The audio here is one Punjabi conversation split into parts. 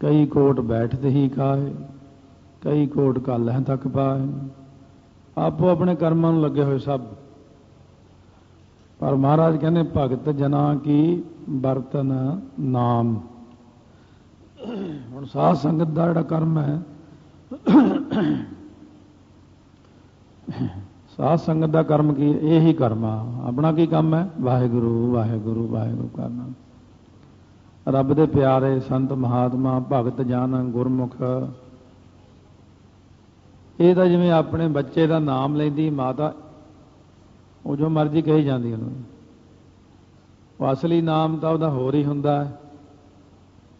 ਕਈ ਕੋਟ ਬੈਠਤ ਹੀ ਕਾਏ, ਕਈ ਕੋਟ ਕਾਲਹਿ ਤੱਕ ਪਾਏ। ਆਪੋ ਆਪਣੇ ਕਰਮਾਂ ਨੂੰ ਲੱਗੇ ਹੋਏ ਸਭ। ਪਰ ਮਹਾਰਾਜ ਕਹਿੰਦੇ, ਭਗਤ ਜਨਾ ਕੀ ਬਰਤਨ ਨਾਮ। ਹੁਣ ਸਾਧ ਸੰਗਤ ਦਾ ਜਿਹੜਾ ਕਰਮ ਹੈ, ਸਾਧ ਸੰਗਤ ਦਾ ਕਰਮ ਕੀ ਹੈ? ਇਹੀ ਕਰਮ ਆ। ਆਪਣਾ ਕੀ ਕੰਮ ਹੈ? ਵਾਹਿਗੁਰੂ ਵਾਹਿਗੁਰੂ ਵਾਹਿਗੁਰੂ ਕਰਨਾ। ਰੱਬ ਦੇ ਪਿਆਰੇ ਸੰਤ ਮਹਾਤਮਾ ਭਗਤ ਜਨ ਗੁਰਮੁਖ। ਇਹ ਤਾਂ ਜਿਵੇਂ ਆਪਣੇ ਬੱਚੇ ਦਾ ਨਾਮ ਲੈਂਦੀ ਮਾਤਾ, ਉਹ ਜੋ ਮਰਜ਼ੀ ਕਹੀ ਜਾਂਦੀ ਉਹਨੂੰ। ਉਹ ਅਸਲੀ ਨਾਮ ਤਾਂ ਉਹਦਾ ਹੋਰ ਹੀ ਹੁੰਦਾ ਹੈ।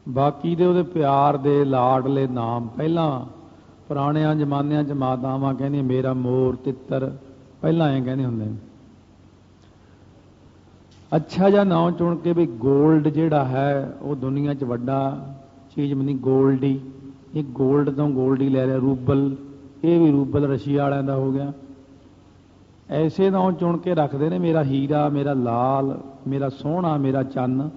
ਬਾਕੀ ਦੇ ਉਹਦੇ ਪਿਆਰ ਦੇ ਲਾਡਲੇ ਨਾਮ ਪਹਿਲਾਂ ਪੁਰਾਣਿਆਂ ਜ਼ਮਾਨਿਆਂ ਚ ਮਾਤਾਵਾਂ ਕਹਿੰਦੀਆਂ, ਮੇਰਾ ਮੋਰ ਤਿੱਤਰ। ਪਹਿਲਾਂ ਐਂ ਕਹਿੰਦੇ ਹੁੰਦੇ ਨੇ। ਅੱਛਾ ਜਿਹਾ ਨਾਮ ਚੁਣ ਕੇ ਵੀ 골ਡ ਜਿਹੜਾ ਹੈ, ਉਹ ਦੁਨੀਆ 'ਚ ਵੱਡਾ ਚੀਜ਼ ਮੰਨੀ 골ਡ ਹੀ। ਇਹ 골ਡ ਤੋਂ 골ਡ ਹੀ ਲੈ ਲਿਆ, ਰੂਬਲ। ਇਹ ਵੀ ਰੂਬਲ ਰਸ਼ੀਆ ਵਾਲਿਆਂ ਦਾ ਹੋ ਗਿਆ। ਐਸੇ ਨਾਮ ਚੁਣ ਕੇ ਰੱਖਦੇ ਨੇ, ਮੇਰਾ ਹੀਰਾ, ਮੇਰਾ ਲਾਲ, ਮੇਰਾ ਸੋਹਣਾ, ਮੇਰਾ ਚੰਨ।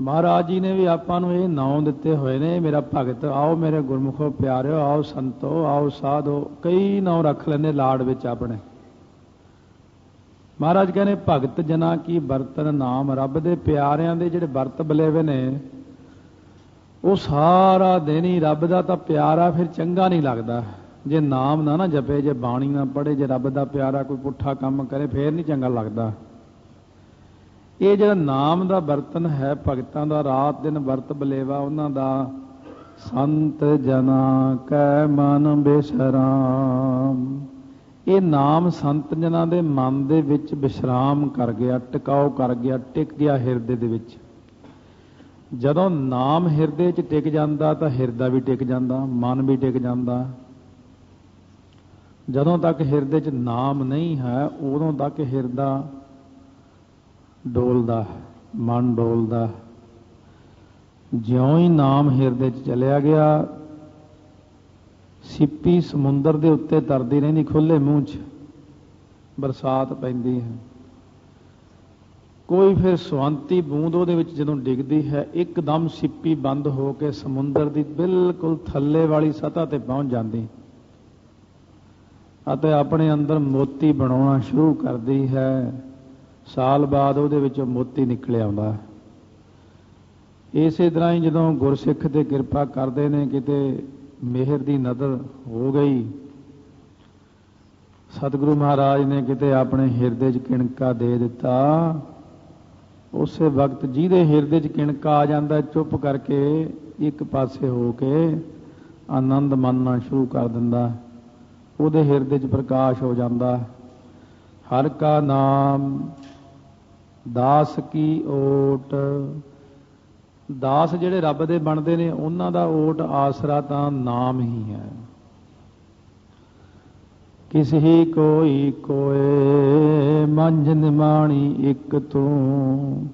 ਮਹਾਰਾਜ ਜੀ ਨੇ ਵੀ ਆਪਾਂ ਨੂੰ ਇਹ ਨਾਮ ਦਿੱਤੇ ਹੋਏ ਨੇ, ਮੇਰਾ ਭਗਤ, ਆਓ ਮੇਰੇ ਗੁਰਮੁਖੋ ਪਿਆਰਿਓ, ਆਓ ਸੰਤੋ, ਆਓ ਸਾਧੋ, ਕਈ ਨਾਮ ਰੱਖ ਲੈਨੇ ਲਾੜ ਵਿੱਚ ਆਪਣੇ। ਮਹਾਰਾਜ ਕਹਿੰਦੇ, ਭਗਤ ਜਨਾ ਕੀ ਬਰਤਨ ਨਾਮ? ਰੱਬ ਦੇ ਪਿਆਰਿਆਂ ਦੇ ਜਿਹੜੇ ਵਰਤ ਬਲੇਵੇ ਨੇ, ਉਹ ਸਾਰਾ ਦਿਨ ਹੀ ਰੱਬ ਦਾ ਤਾਂ ਪਿਆਰਾ ਫਿਰ ਚੰਗਾ ਨਹੀਂ ਲੱਗਦਾ। ਜੇ ਨਾਮ ਨਾ ਨਾ ਜਪੇ, ਜੇ ਬਾਣੀ ਨਾ ਪੜੇ ਜੇ ਰੱਬ ਦਾ ਪਿਆਰਾ ਕੋਈ ਪੁੱਠਾ ਕੰਮ ਕਰੇ, ਫੇਰ ਨਹੀਂ ਚੰਗਾ ਲੱਗਦਾ। ਇਹ ਜਿਹੜਾ ਨਾਮ ਦਾ ਬਰਤਨ ਹੈ, ਭਗਤਾਂ ਦਾ ਰਾਤ ਦਿਨ ਵਰਤ ਬਲੇਵਾ, ਉਹਨਾਂ ਦਾ ਸੰਤ ਜਨਾ ਕੈ ਮਨ ਬਿਸਰਾਮ। ਇਹ ਨਾਮ ਸੰਤ ਜਨਾਂ ਦੇ ਮਨ ਦੇ ਵਿੱਚ ਵਿਸ਼ਰਾਮ ਕਰ ਗਿਆ ਟਿਕਾਓ ਕਰ ਗਿਆ ਟਿਕ ਗਿਆ ਹਿਰਦੇ ਦੇ ਵਿੱਚ ਜਦੋਂ ਨਾਮ ਹਿਰਦੇ 'ਚ ਟਿਕ ਜਾਂਦਾ ਤਾਂ ਹਿਰਦਾ ਵੀ ਟਿਕ ਜਾਂਦਾ ਮਨ ਵੀ ਟਿਕ ਜਾਂਦਾ ਜਦੋਂ ਤੱਕ ਹਿਰਦੇ 'ਚ ਨਾਮ ਨਹੀਂ ਹੈ ਉਦੋਂ ਤੱਕ ਹਿਰਦਾ ਡੋਲਦਾ ਹੈ, ਮਨ ਡੋਲਦਾ ਹੈ। ਜਿਉਂ ਹੀ ਨਾਮ ਹਿਰਦੇ 'ਚ ਚਲਿਆ ਗਿਆ ਸਿੱਪੀ ਸਮੁੰਦਰ ਦੇ ਉੱਤੇ ਤਰਦੀ ਰਹਿੰਦੀ ਖੁੱਲੇ ਮੂੰਹ 'ਚ ਬਰਸਾਤ ਪੈਂਦੀ ਹੈ। ਕੋਈ ਫਿਰ ਸਵੰਤੀ ਬੂੰਦ ਉਹਦੇ ਵਿੱਚ ਜਦੋਂ ਡਿੱਗਦੀ ਹੈ, ਇੱਕਦਮ ਸਿੱਪੀ ਬੰਦ ਹੋ ਕੇ ਸਮੁੰਦਰ ਦੀ ਬਿਲਕੁਲ ਥੱਲੇ ਵਾਲੀ ਸਤਹ ਤੇ ਪਹੁੰਚ ਜਾਂਦੀ। ਅਤੇ ਆਪਣੇ ਅੰਦਰ ਮੋਤੀ ਬਣਾਉਣਾ ਸ਼ੁਰੂ ਕਰਦੀ ਹੈ। ਸਾਲ ਬਾਅਦ ਉਹਦੇ ਵਿੱਚੋਂ ਮੋਤੀ ਨਿਕਲ ਆਉਂਦਾ ਹੈ। ਇਸੇ ਤਰ੍ਹਾਂ ਹੀ ਜਦੋਂ ਗੁਰਸਿੱਖ ਤੇ ਕਿਰਪਾ ਕਰਦੇ ਨੇ, ਕਿਤੇ ਮਿਹਰ ਦੀ ਨਜ਼ਰ ਹੋ ਗਈ। ਸਤਿਗੁਰੂ ਮਹਾਰਾਜ ਨੇ ਕਿਤੇ ਆਪਣੇ ਹਿਰਦੇ 'ਚ ਕਿਣਕਾ ਦੇ ਦਿੱਤਾ। ਉਸੇ ਵਕਤ ਜਿਹਦੇ ਹਿਰਦੇ 'ਚ ਕਿਣਕਾ ਆ ਜਾਂਦਾ, ਚੁੱਪ ਕਰਕੇ ਇੱਕ ਪਾਸੇ ਹੋ ਕੇ ਆਨੰਦ ਮਾਨਣਾ ਸ਼ੁਰੂ ਕਰ ਦਿੰਦਾ। ਉਹਦੇ ਹਿਰਦੇ 'ਚ ਪ੍ਰਕਾਸ਼ ਹੋ ਜਾਂਦਾ। ਹਰ ਕਾ ਨਾਮ, ਦਾਸ ਕੀ ਓਟ ਦਾਸ ਜਿਹੜੇ ਰੱਬ ਦੇ ਬਣਦੇ ਨੇ, ਉਹਨਾਂ ਦਾ ਓਟ ਆਸਰਾ ਤਾਂ ਨਾਮ ਹੀ ਹੈ। ਕਿਸ ਕੋਈ ਕੋਏ ਮੰਝ ਨਿਮਾਣੀ ਇੱਕ ਤੂੰ,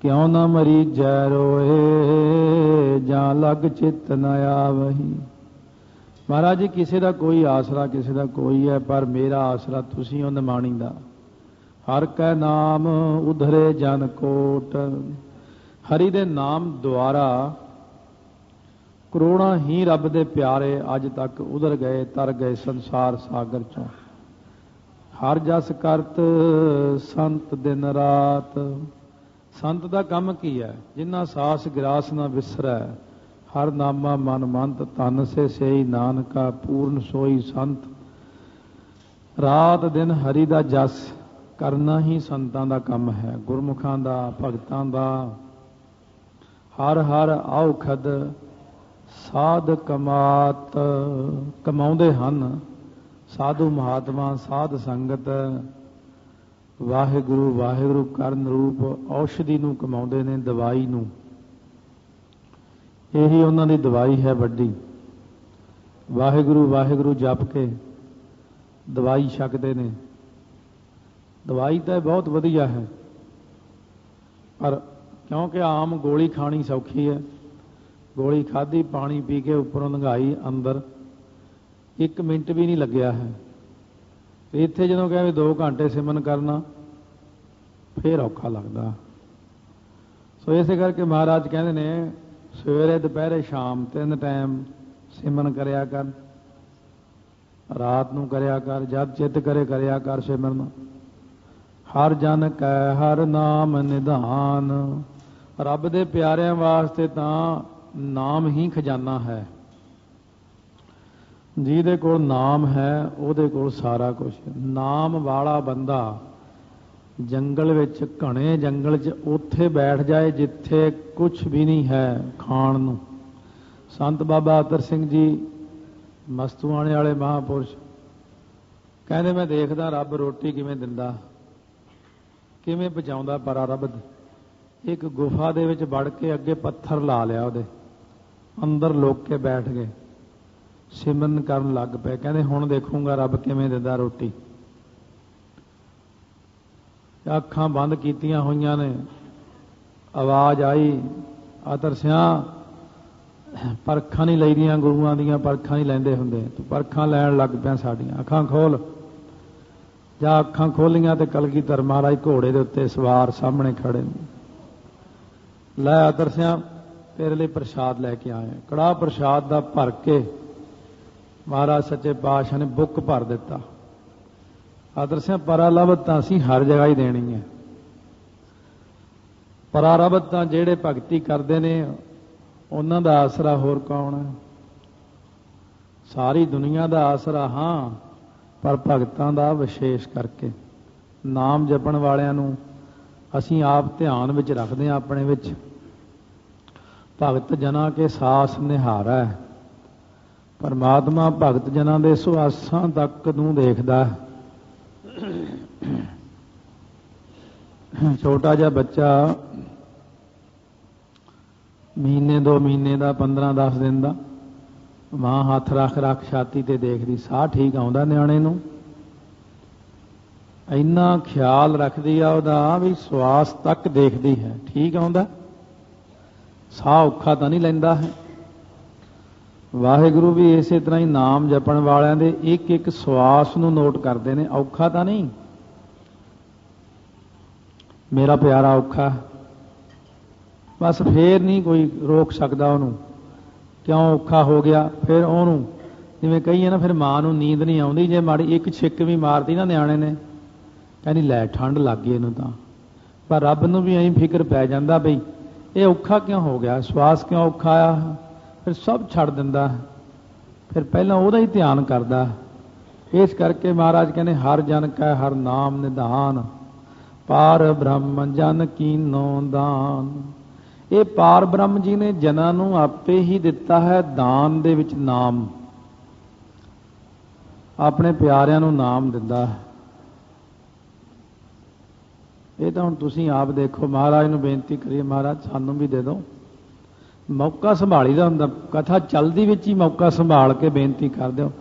ਕਿਉਂ ਨਾ ਮਰੀ ਜੈ ਰੋਏ, ਜਾਂ ਲਗ ਚਿਤ ਨ ਆਵਹੀ। ਮਹਾਰਾਜ ਜੀ, ਕਿਸੇ ਦਾ ਕੋਈ ਆਸਰਾ, ਕਿਸੇ ਦਾ ਕੋਈ ਹੈ, ਪਰ ਮੇਰਾ ਆਸਰਾ ਤੁਸੀਂ ਉਹ ਨਿਮਾਣੀ ਦਾ। ਹਰ ਕੈ ਨਾਮ ਉਧਰੇ ਜਨ ਕੋਟ। ਹਰੀ ਦੇ ਨਾਮ ਦੁਆਰਾ ਕਰੋੜਾਂ ਹੀ ਰੱਬ ਦੇ ਪਿਆਰੇ ਅੱਜ ਤੱਕ ਉਧਰ ਗਏ, ਤਰ ਗਏ ਸੰਸਾਰ ਸਾਗਰ ਚੋਂ। ਹਰ ਜਸ ਕਰਤ ਸੰਤ ਦਿਨ ਰਾਤ। ਸੰਤ ਦਾ ਕੰਮ ਕੀ ਹੈ? ਜਿੰਨਾ ਸਾਸ ਗਿਰਾਸ ਨਾ ਵਿਸਰੈ, ਹਰ ਨਾਮਾ ਮਨ ਮੰਤ ਤਨ ਸੇ ਸੇਈ ਨਾਨਕਾ, ਪੂਰਨ ਸੋਈ ਸੰਤ। ਰਾਤ ਦਿਨ ਹਰੀ ਦਾ ਜਸ, ਕਰਨਾ ਹੀ ਸੰਤਾਂ ਦਾ ਕੰਮ ਹੈ, ਗੁਰਮੁਖਾਂ ਦਾ, ਭਗਤਾਂ ਦਾ। ਹਰ ਹਰ ਔਖਦ ਸਾਧ ਕਮਾਤ। ਕਮਾਉਂਦੇ ਹਨ ਸਾਧੂ ਮਹਾਤਮਾ, ਸਾਧ ਸੰਗਤ। ਵਾਹਿਗੁਰੂ ਵਾਹਿਗੁਰੂ ਕਰਨ ਰੂਪ ਔਸ਼ਧੀ ਨੂੰ ਕਮਾਉਂਦੇ ਨੇ, ਦਵਾਈ ਨੂੰ। ਇਹੀ ਉਹਨਾਂ ਦੀ ਦਵਾਈ ਹੈ ਵੱਡੀ। ਵਾਹਿਗੁਰੂ ਵਾਹਿਗੁਰੂ ਜਪ ਕੇ ਦਵਾਈ ਛਕਦੇ ਨੇ। ਦਵਾਈ ਤਾਂ ਬਹੁਤ ਵਧੀਆ ਹੈ, ਪਰ ਕਿਉਂਕਿ ਆਮ ਗੋਲੀ ਖਾਣੀ ਸੌਖੀ ਹੈ। ਗੋਲੀ ਖਾਧੀ, ਪਾਣੀ ਪੀ ਕੇ ਉੱਪਰੋਂ ਲੰਘਾਈ ਅੰਦਰ। 1 ਮਿੰਟ ਵੀ ਨਹੀਂ ਲੱਗਿਆ ਹੈ। ਤੇ ਇੱਥੇ ਜਦੋਂ ਕਹੇ 2 ਘੰਟੇ ਸਿਮਨ ਕਰਨਾ, ਫੇਰ ਔਖਾ ਲੱਗਦਾ। ਸੋ ਇਸੇ ਕਰਕੇ ਮਹਾਰਾਜ ਕਹਿੰਦੇ ਨੇ, ਸਵੇਰੇ, ਦੁਪਹਿਰੇ, ਸ਼ਾਮ ਤਿੰਨ ਟਾਈਮ ਸਿਮਰਨ ਕਰਿਆ ਕਰ। ਰਾਤ ਨੂੰ ਕਰਿਆ ਕਰ, ਜਦ ਚਿੱਤ ਕਰੇ, ਕਰਿਆ ਕਰ ਸਿਮਰਨ। ਹਰ ਜਨ ਕੈ, ਹਰ ਨਾਮ ਨਿਧਾਨ। ਰੱਬ ਦੇ ਪਿਆਰਿਆਂ ਵਾਸਤੇ ਤਾਂ ਨਾਮ ਹੀ ਖਜ਼ਾਨਾ ਹੈ। ਜਿਹਦੇ ਕੋਲ ਨਾਮ ਹੈ, ਉਹਦੇ ਕੋਲ ਸਾਰਾ ਕੁਝ ਨਾਮ ਵਾਲਾ ਬੰਦਾ ਜੰਗਲ ਵਿੱਚ, ਘਣੇ ਜੰਗਲ 'ਚ ਉੱਥੇ ਬੈਠ ਜਾਏ ਜਿੱਥੇ ਕੁਝ ਵੀ ਨਹੀਂ ਹੈ ਖਾਣ ਨੂੰ। ਸੰਤ ਬਾਬਾ ਅਤਰ ਸਿੰਘ ਜੀ, ਮਸਤੂਆਣੇ ਵਾਲੇ ਮਹਾਪੁਰਸ਼, ਕਹਿੰਦੇ, ਮੈਂ ਦੇਖਦਾ ਰੱਬ ਰੋਟੀ ਕਿਵੇਂ ਦਿੰਦਾ, ਕਿਵੇਂ ਪਹੁੰਚਾਉਂਦਾ ਪਰਾ ਰੱਬ ਇੱਕ ਗੁਫਾ ਦੇ ਵਿੱਚ ਵੜ ਕੇ ਅੱਗੇ ਪੱਥਰ ਲਾ ਲਿਆ ਉਹਦੇ। ਅੰਦਰ ਲੋਕ ਕੇ ਬੈਠ ਗਏ। ਸਿਮਰਨ ਕਰਨ ਲੱਗ ਪਏ। ਕਹਿੰਦੇ, ਹੁਣ ਦੇਖੂੰਗਾ ਰੱਬ ਕਿਵੇਂ ਦਿੰਦਾ ਰੋਟੀ। ਅੱਖਾਂ ਬੰਦ ਕੀਤੀਆਂ ਹੋਈਆਂ ਨੇ। ਆਵਾਜ਼ ਆਈ ਆਤਰਸਿਆ ਪਰਖਾਂ ਨਹੀਂ ਲਈਦੀਆਂ ਗੁਰੂਆਂ ਦੀਆਂ, ਪਰਖਾਂ ਨਹੀਂ ਲੈਂਦੇ ਹੁੰਦੇ। ਤੂੰ ਪਰਖਾਂ ਲੈਣ ਲੱਗ ਪਿਆ ਸਾਡੀਆਂ। ਅੱਖਾਂ ਖੋਲ। ਜਾਂ ਅੱਖਾਂ ਖੋਲੀਆਂ ਤੇ ਕਲਗੀਧਰ ਮਹਾਰਾਜ ਘੋੜੇ ਦੇ ਉੱਤੇ ਸਵਾਰ ਸਾਹਮਣੇ ਖੜੇ ਨੇ। ਲੈ ਆਦਰਸਿਆ ਤੇਰੇ ਲਈ ਪ੍ਰਸ਼ਾਦ ਲੈ ਕੇ ਆਏ ਕੜਾ ਪ੍ਰਸ਼ਾਦ ਦਾ ਭਰ ਕੇ ਮਹਾਰਾਜ ਸੱਚੇ ਪਾਤਸ਼ਾਹ ਨੇ ਬੁੱਕ ਭਰ ਦਿੱਤਾ। ਆਦਰਸਿਆ ਪਰਾਲਬਤ ਤਾਂ ਅਸੀਂ ਹਰ ਜਗ੍ਹਾ ਹੀ ਦੇਣੀ ਹੈ। ਪਰਾਰਬਤ ਤਾਂ ਜਿਹੜੇ ਭਗਤੀ ਕਰਦੇ ਨੇ, ਉਹਨਾਂ ਦਾ ਆਸਰਾ ਹੋਰ ਕੌਣ ਹੈ? ਸਾਰੀ ਦੁਨੀਆ ਦਾ ਆਸਰਾ ਹਾਂ, ਪਰ ਭਗਤਾਂ ਦਾ ਵਿਸ਼ੇਸ਼ ਕਰਕੇ। ਨਾਮ ਜਪਣ ਵਾਲਿਆਂ ਨੂੰ ਅਸੀਂ ਆਪ ਧਿਆਨ ਵਿੱਚ ਰੱਖਦੇ ਹਾਂ ਆਪਣੇ ਵਿੱਚ। ਭਗਤ ਜਨਾਂ ਕੇ ਸਾਸ ਨਿਹਾਰਾ। ਹੈ ਪਰਮਾਤਮਾ ਭਗਤ ਜਨਾਂ ਦੇ ਸੁਆਸਾਂ ਤੱਕ ਨੂੰ ਦੇਖਦਾ ਛੋਟਾ ਜਿਹਾ ਬੱਚਾ ਮਹੀਨੇ ਦੋ ਮਹੀਨੇ ਦਾ 15 10 ਦਿਨ ਦਾ, ਮਾਂ ਹੱਥ ਰੱਖ ਰੱਖ ਛਾਤੀ ਤੇ ਦੇਖਦੀ, ਸਾਹ ਠੀਕ ਆਉਂਦਾ ਨਿਆਣੇ ਨੂੰ? ਇੰਨਾ ਖਿਆਲ ਰੱਖਦੀ ਆ ਉਹਦਾ ਵੀ ਸਵਾਸ ਤੱਕ ਦੇਖਦੀ ਹੈ, ਠੀਕ ਆਉਂਦਾ? ਸਾਹ ਔਖਾ ਤਾਂ ਨਹੀਂ ਲੈਂਦਾ ਹੈ। ਵਾਹਿਗੁਰੂ ਵੀ ਇਸੇ ਤਰ੍ਹਾਂ ਹੀ ਨਾਮ ਜਪਣ ਵਾਲਿਆਂ ਦੇ ਇੱਕ ਇੱਕ ਸਵਾਸ ਨੂੰ ਨੋਟ ਕਰਦੇ ਨੇ, ਔਖਾ ਤਾਂ ਨਹੀਂ? ਮੇਰਾ ਪਿਆਰਾ ਔਖਾ ਬਸ ਫੇਰ ਨਹੀਂ ਕੋਈ ਰੋਕ ਸਕਦਾ ਉਹਨੂੰ। ਕਿਉਂ ਔਖਾ ਹੋ ਗਿਆ? ਫਿਰ ਉਹਨੂੰ, ਜਿਵੇਂ ਕਹੀਏ ਨਾ, ਫਿਰ ਮਾਂ ਨੂੰ ਨੀਂਦ ਨਹੀਂ ਆਉਂਦੀ, ਜੇ ਮਾੜੀ ਇੱਕ ਛਿੱਕ ਵੀ ਮਾਰਦੀ ਨਾ ਨਿਆਣੇ ਨੇ, ਕਹਿੰਦੀ ਲੈ ਠੰਡ ਲੱਗ ਗਈ ਇਹਨੂੰ ਤਾਂ। ਪਰ ਰੱਬ ਨੂੰ ਵੀ ਐਂ ਫਿਕਰ ਪੈ ਜਾਂਦਾ ਬਈ ਇਹ ਔਖਾ ਕਿਉਂ ਹੋ ਗਿਆ? ਸਵਾਸ ਕਿਉਂ ਔਖਾ ਆ? ਫਿਰ ਸਭ ਛੱਡ ਦਿੰਦਾ। ਫਿਰ ਪਹਿਲਾਂ ਉਹਦਾ ਹੀ ਧਿਆਨ ਕਰਦਾ। ਇਸ ਕਰਕੇ ਮਹਾਰਾਜ ਕਹਿੰਦੇ, ਹਰ ਜਨ ਕੈ ਹਰ ਨਾਮ ਨਿਧਾਨ, ਪਾਰ ਬ੍ਰਹਮ ਜਨ ਕੀਨੋ ਦਾਨ। ਇਹ ਪਾਰ ਬ੍ਰਹਮ ਜੀ ਨੇ ਜਨਾਂ ਨੂੰ ਆਪੇ ਹੀ ਦਿੱਤਾ ਹੈ ਦਾਨ ਦੇ ਵਿੱਚ ਨਾਮ। ਆਪਣੇ ਪਿਆਰਿਆਂ ਨੂੰ ਨਾਮ ਦਿੰਦਾ ਹੈ। ਇਹ ਤਾਂ ਹੁਣ ਤੁਸੀਂ ਆਪ ਦੇਖੋ, ਮਹਾਰਾਜ ਨੂੰ ਬੇਨਤੀ ਕਰੀਏ, ਮਹਾਰਾਜ ਸਾਨੂੰ ਵੀ ਦੇ ਦਿਓ। ਮੌਕਾ ਸੰਭਾਲੀ ਦਾ ਹੁੰਦਾ, ਕਥਾ ਚੱਲਦੀ ਵਿੱਚ ਹੀ ਮੌਕਾ ਸੰਭਾਲ ਕੇ ਬੇਨਤੀ ਕਰ ਦਿਓ।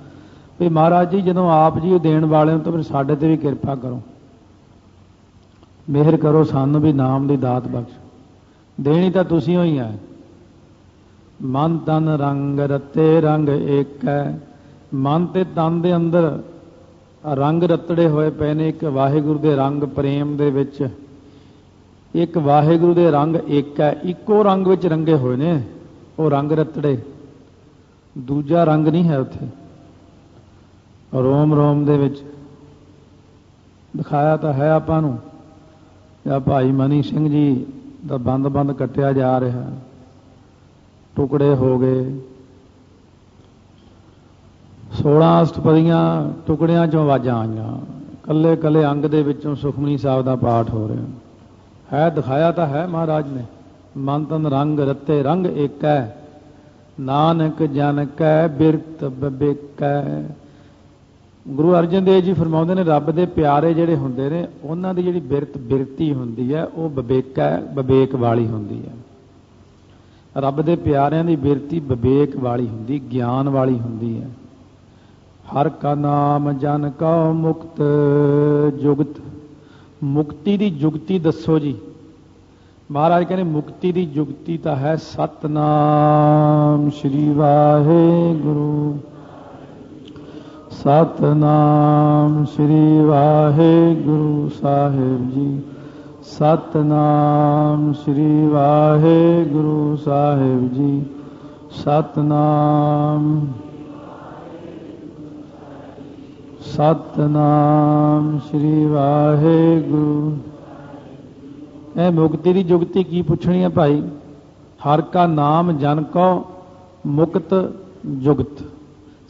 ਵੀ ਮਹਾਰਾਜ ਜੀ, ਜਦੋਂ ਆਪ ਜੀ ਉਹ ਦੇਣ ਵਾਲੇ ਹੋ ਤਾਂ ਫਿਰ ਸਾਡੇ ਤੇ ਵੀ ਕਿਰਪਾ ਕਰੋ। ਮਿਹਰ ਕਰੋ, ਸਾਨੂੰ ਵੀ ਨਾਮ ਦੀ ਦਾਤ ਬਖਸ਼। ਦੇਣੀ ਤਾਂ ਤੁਸੀਂ ਹੋਈ ਹੈ ਮਨ ਤਨ ਰੰਗ ਰਤੇ ਰੰਗ ਏਕ। ਹੈ ਮਨ ਤੇ ਤਨ ਦੇ ਅੰਦਰ ਰੰਗ ਰਤੜੇ ਹੋਏ ਪਏ ਨੇ, ਇੱਕ ਵਾਹਿਗੁਰੂ ਦੇ ਰੰਗ ਪ੍ਰੇਮ ਦੇ ਵਿੱਚ। ਇੱਕ ਵਾਹਿਗੁਰੂ ਦੇ ਰੰਗ ਇੱਕ ਹੈ, ਇੱਕੋ ਰੰਗ ਵਿੱਚ ਰੰਗੇ ਹੋਏ ਨੇ, ਉਹ ਰੰਗ ਰਤੜੇ। ਦੂਜਾ ਰੰਗ ਨਹੀਂ ਹੈ ਉੱਥੇ। ਰੋਮ ਰੋਮ ਦੇ ਵਿੱਚ। ਦਿਖਾਇਆ ਤਾਂ ਹੈ ਆਪਾਂ ਨੂੰ, ਜਾਂ ਭਾਈ ਮਨੀ ਸਿੰਘ ਜੀ ਦਾ ਬੰਦ ਬੰਦ ਕੱਟਿਆ ਜਾ ਰਿਹਾ। ਟੁਕੜੇ ਹੋ ਗਏ। 16 ਅਸ਼ਟਪਦੀਆਂ ਟੁਕੜਿਆਂ ਚੋਂ ਆਵਾਜ਼ਾਂ ਆਈਆਂ। ਕੱਲੇ ਕੱਲੇ ਅੰਗ ਦੇ ਵਿੱਚੋਂ ਸੁਖਮਨੀ ਸਾਹਿਬ ਦਾ ਪਾਠ ਹੋ ਰਿਹਾ। ਹੈ ਦਿਖਾਇਆ ਤਾਂ ਹੈ ਮਹਾਰਾਜ ਨੇ। ਮਨ ਤਨ ਰੰਗ ਰਤੇ ਰੰਗ ਏਕੈ। ਨਾਨਕ ਜਨ ਕੈ ਬਿਰਤ ਬਬੇਕੈ। ਗੁਰੂ ਅਰਜਨ ਦੇਵ ਜੀ ਫਰਮਾਉਂਦੇ ਨੇ, ਰੱਬ ਦੇ ਪਿਆਰੇ ਜਿਹੜੇ ਹੁੰਦੇ ਨੇ, ਉਹਨਾਂ ਦੀ ਜਿਹੜੀ ਬਿਰਤ ਬਿਰਤੀ ਹੁੰਦੀ ਹੈ, ਉਹ ਬਬੇਕਾ, ਬਬੇਕ ਵਾਲੀ ਹੁੰਦੀ ਹੈ। ਰੱਬ ਦੇ ਪਿਆਰਿਆਂ ਦੀ ਬਿਰਤੀ ਬਬੇਕ ਵਾਲੀ ਹੁੰਦੀ, ਗਿਆਨ ਵਾਲੀ ਹੁੰਦੀ ਹੈ। ਹਰ ਕਾ ਨਾਮ ਜਨ ਕਉ ਮੁਕਤ ਜੁਗਤ। ਮੁਕਤੀ ਦੀ ਜੁਗਤੀ ਦੱਸੋ ਜੀ। ਮਹਾਰਾਜ ਕਹਿੰਦੇ ਮੁਕਤੀ ਦੀ ਜੁਗਤੀ ਤਾਂ ਹੈ ਸਤਨਾਮ, ਸ੍ਰੀ ਵਾਹਿਗੁਰੂ। ਸਤਨਾਮ, ਸ੍ਰੀ ਵਾਹਿਗੁਰੂ ਸਾਹਿਬ ਜੀ। ਸਤਨਾਮ, ਸ੍ਰੀ ਵਾਹਿਗੁਰੂ ਸਾਹਿਬ ਜੀ। ਸਤਨਾਮ। ਸਤਨਾਮ ਸ੍ਰੀ ਵਾਹਿਗੁਰੂ। ਇਹ ਮੁਕਤੀ ਦੀ ਜੁਗਤੀ ਕੀ ਪੁੱਛਣੀ ਹੈ ਭਾਈ? ਹਰ ਕਾ ਨਾਮ ਜਨ ਕੋ ਮੁਕਤ ਜੁਗਤ।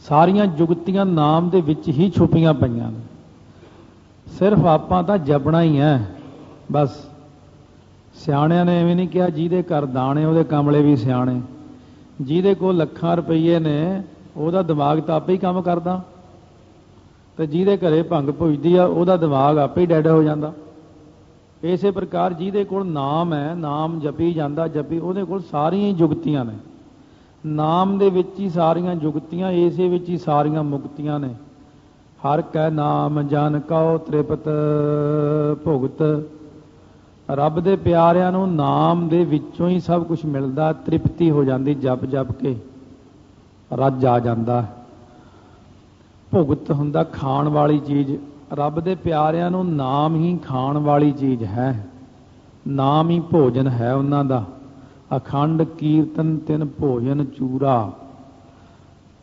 ਸਾਰੀਆਂ ਜੁਗਤੀਆਂ ਨਾਮ ਦੇ ਵਿੱਚ ਹੀ ਛੁਪੀਆਂ ਪਈਆਂ ਨੇ। ਸਿਰਫ ਆਪਾਂ ਤਾਂ ਜਪਣਾ ਹੀ ਹੈ ਬਸ। ਸਿਆਣਿਆਂ ਨੇ ਐਵੇਂ ਨਹੀਂ ਕਿਹਾ, ਜਿਹਦੇ ਘਰ ਦਾਣੇ, ਉਹਦੇ ਕਮਲੇ ਵੀ ਸਿਆਣੇ। ਜਿਹਦੇ ਕੋਲ ਲੱਖਾਂ ਰੁਪਏ ਨੇ, ਉਹਦਾ ਦਿਮਾਗ ਤਾਂ ਆਪੇ ਹੀ ਕੰਮ ਕਰਦਾ। ਤੇ ਜਿਹਦੇ ਘਰੇ ਭੰਗ ਪੁੱਜਦੀ ਆ, ਉਹਦਾ ਦਿਮਾਗ ਆਪੇ ਹੀ ਡੈਡ ਹੋ ਜਾਂਦਾ। ਇਸੇ ਪ੍ਰਕਾਰ ਜਿਹਦੇ ਕੋਲ ਨਾਮ ਹੈ, ਨਾਮ ਜਪੀ ਜਾਂਦਾ, ਜਪੀ, ਉਹਦੇ ਕੋਲ ਸਾਰੀਆਂ ਹੀ ਜੁਗਤੀਆਂ ਨੇ। ਨਾਮ ਦੇ ਵਿੱਚ ਹੀ ਸਾਰੀਆਂ ਜੁਗਤੀਆਂ, ਇਸੇ ਵਿੱਚ ਹੀ ਸਾਰੀਆਂ ਮੁਕਤੀਆਂ ਨੇ। ਹਰ ਕੈ ਨਾਮ ਜਨ ਕਉ ਤ੍ਰਿਪਤ ਭੁਗਤ। ਰੱਬ ਦੇ ਪਿਆਰਿਆਂ ਨੂੰ ਨਾਮ ਦੇ ਵਿੱਚੋਂ ਹੀ ਸਭ ਕੁਝ ਮਿਲਦਾ, ਤ੍ਰਿਪਤੀ ਹੋ ਜਾਂਦੀ ਜਪ ਜਪ ਕੇ। ਰੱਜ ਆ ਜਾਂਦਾ। ਭੁਗਤ ਹੁੰਦਾ ਖਾਣ ਵਾਲੀ ਚੀਜ਼। ਰੱਬ ਦੇ ਪਿਆਰਿਆਂ ਨੂੰ ਨਾਮ ਹੀ ਖਾਣ ਵਾਲੀ ਚੀਜ਼ ਹੈ। ਨਾਮ ਹੀ ਭੋਜਨ ਹੈ ਉਹਨਾਂ ਦਾ। ਅਖੰਡ ਕੀਰਤਨ ਤਿਨ ਭੋਜਨ ਚੂਰਾ।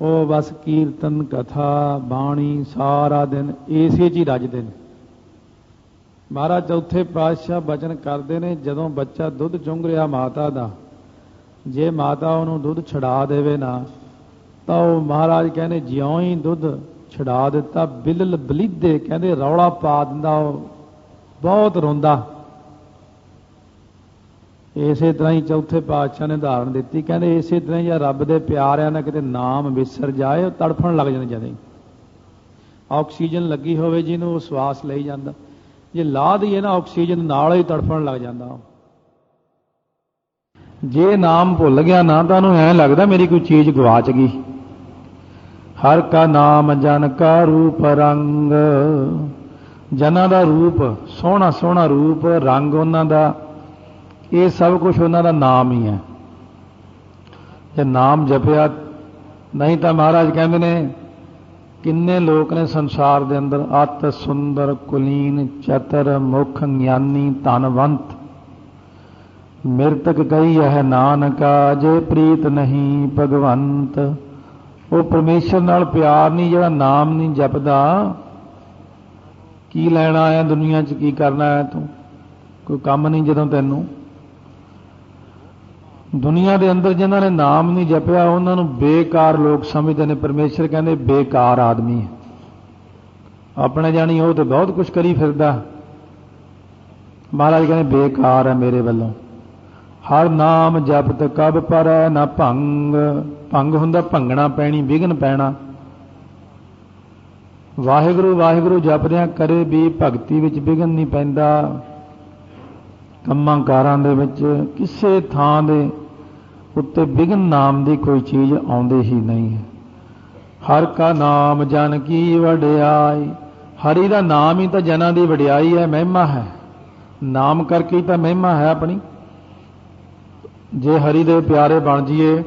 ਉਹ ਬਸ ਕੀਰਤਨ, ਕਥਾ, ਬਾਣੀ, ਸਾਰਾ ਦਿਨ ਇਸੇ 'ਚ ਹੀ ਰੱਜਦੇ ਨੇ। ਮਹਾਰਾਜ, ਚੌਥੇ ਪਾਤਸ਼ਾਹ ਬਚਨ ਕਰਦੇ ਨੇ, ਜਦੋਂ ਬੱਚਾ ਦੁੱਧ ਚੁੰਗ ਰਿਹਾ ਮਾਤਾ ਦਾ, ਜੇ ਮਾਤਾ ਉਹਨੂੰ ਦੁੱਧ ਛਡਾ ਦੇਵੇ ਨਾ, ਤਾਂ ਉਹ ਮਹਾਰਾਜ ਕਹਿੰਦੇ, ਜਿਉਂ ਹੀ ਦੁੱਧ ਛਡਾ ਦਿੱਤਾ। ਬਿਲਲ ਬਲੀਦੇ ਕਹਿੰਦੇ, ਰੌਲਾ ਪਾ ਦਿੰਦਾ ਉਹ ਬਹੁਤ ਰੋਂਦਾ। ਇਸੇ ਤਰ੍ਹਾਂ ਹੀ ਚੌਥੇ ਪਾਤਸ਼ਾਹ ਨੇ ਧਾਰਨ ਦਿੱਤੀ। ਕਹਿੰਦੇ, ਇਸੇ ਤਰ੍ਹਾਂ ਹੀ ਰੱਬ ਦੇ ਪਿਆਰਿਆਂ ਨਾਲ ਕਿਤੇ ਨਾਮ ਵਿਸਰ ਜਾਏ, ਉਹ ਤੜਫਣ ਲੱਗ ਜਾਂਦੇ ਜਦੇ। ਆਕਸੀਜਨ ਲੱਗੀ ਹੋਵੇ ਜਿਹਨੂੰ, ਉਹ ਸਵਾਸ ਲਈ ਜਾਂਦਾ। ਜੇ ਲਾ ਦਈਏ ਨਾ, ਆਕਸੀਜਨ ਨਾਲ ਹੀ ਤੜਫਣ ਲੱਗ ਜਾਂਦਾ ਜੇ ਨਾਮ ਭੁੱਲ ਗਿਆ ਨਾ, ਤਾਂ ਉਹਨੂੰ ਐਂ ਲੱਗਦਾ ਮੇਰੀ ਕੋਈ ਚੀਜ਼ ਗਵਾਚ ਗਈ ਹਰ ਕਾ ਨਾਮ ਜਨ ਕਾ ਰੂਪ ਰੰਗ। ਜਨਾਂ ਦਾ ਰੂਪ, ਸੋਹਣਾ ਸੋਹਣਾ ਰੂਪ, ਰੰਗ ਉਹਨਾਂ ਦਾ, ਇਹ ਸਭ ਕੁਝ ਉਹਨਾਂ ਦਾ ਨਾਮ ਹੀ ਹੈ। ਜੇ ਨਾਮ ਜਪਿਆ, ਨਹੀਂ ਤਾਂ ਮਹਾਰਾਜ ਕਹਿੰਦੇ ਨੇ, ਕਿੰਨੇ ਲੋਕ ਨੇ ਸੰਸਾਰ ਦੇ ਅੰਦਰ, ਅਤ ਸੁੰਦਰ ਕੁਲੀਨ ਚਤਰ ਮੁਖ ਗਿਆਨੀ ਧਨਵੰਤ। ਮਿਰਤਕ ਕਹੀ ਹੈ, ਨਾਨਕਾ, ਜੇ ਪ੍ਰੀਤ ਨਹੀਂ ਭਗਵੰਤ। ਉਹ ਪਰਮੇਸ਼ਰ ਨਾਲ ਪਿਆਰ ਨਹੀਂ, ਜਿਹੜਾ ਨਾਮ ਨਹੀਂ ਜਪਦਾ। ਕੀ ਲੈਣਾ ਆਇਆ ਦੁਨੀਆ 'ਚ, ਕੀ ਕਰਨਾ ਆਇਆ ਤੂੰ? ਕੋਈ ਕੰਮ ਨਹੀਂ ਜਦੋਂ ਤੈਨੂੰ। ਦੁਨੀਆ ਦੇ ਅੰਦਰ ਜਿਨ੍ਹਾਂ ਨੇ ਨਾਮ ਨਹੀਂ ਜਪਿਆ, ਉਹਨਾਂ ਨੂੰ ਬੇਕਾਰ ਲੋਕ ਸਮਝਦੇ ਨੇ। ਪਰਮੇਸ਼ਰ ਕਹਿੰਦੇ, ਬੇਕਾਰ ਆਦਮੀ ਹੈ। ਆਪਣੇ ਜਾਣੀ ਉਹ ਤੇ ਬਹੁਤ ਕੁਝ ਕਰੀ ਫਿਰਦਾ। ਮਹਾਰਾਜ ਕਹਿੰਦੇ, ਬੇਕਾਰ ਹੈ ਮੇਰੇ ਵੱਲੋਂ। ਹਰ ਨਾਮ ਜਪਤ ਕਬ ਪਰ ਨਾ ਭੰਗ। ਭੰਗ ਹੁੰਦਾ ਭੰਗਣਾ ਪੈਣੀ ਵਿਗਨ ਪੈਣਾ। ਵਾਹਿਗੁਰੂ ਵਾਹਿਗੁਰੂ ਜਪਦਿਆਂ ਕਰੇ ਵੀ ਭਗਤੀ ਵਿੱਚ ਵਿਗਨ ਨਹੀਂ ਪੈਂਦਾ। ਕੰਮਾਂ ਕਾਰਾਂ ਦੇ ਵਿੱਚ ਕਿਸੇ ਥਾਂ ਦੇ ਉੱਤੇ ਵਿਗਨ ਨਾਮ ਦੀ ਕੋਈ ਚੀਜ਼ ਆਉਂਦੀ ਹੀ ਨਹੀਂ ਹੈ। ਹਰ ਕਾ ਨਾਮ ਜਨ ਕੀ ਵਡਿਆਈ। ਹਰੀ ਦਾ ਨਾਮ ਹੀ ਤਾਂ ਜਨਾਂ ਦੀ ਵਡਿਆਈ ਹੈ, ਮਹਿਮਾ ਹੈ। ਨਾਮ ਕਰਕੇ ਹੀ ਤਾਂ ਮਹਿਮਾ ਹੈ ਆਪਣੀ। ਜੇ ਹਰੀ ਦੇ ਪਿਆਰੇ ਬਣ ਜੀਏ,